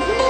Bye.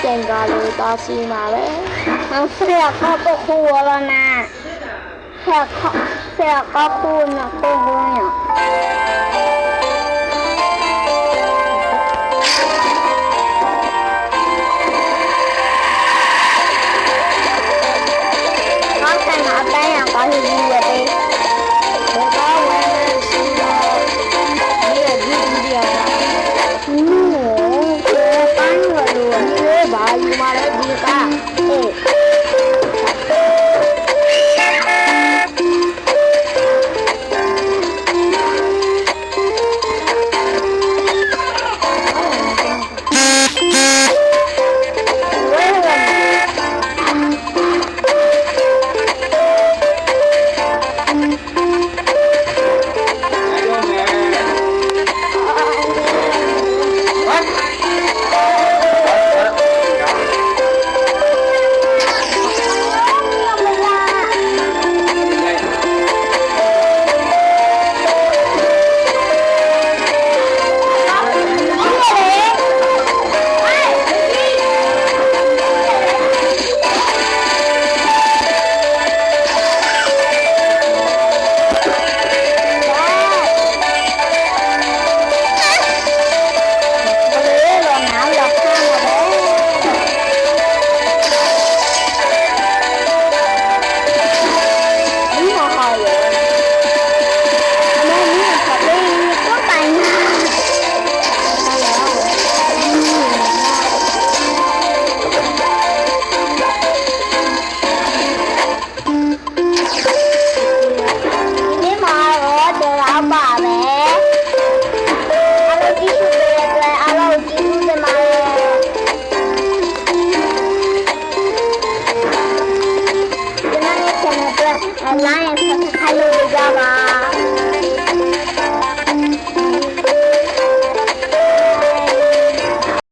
เก่งกว่าเลยตาซีมาเลยมันเสียกเข้าก็ครัวแล้วนะเสือกเสียกก็คูณนะคูณเนี่ยก็ชนะได้อย่างก็ดี 干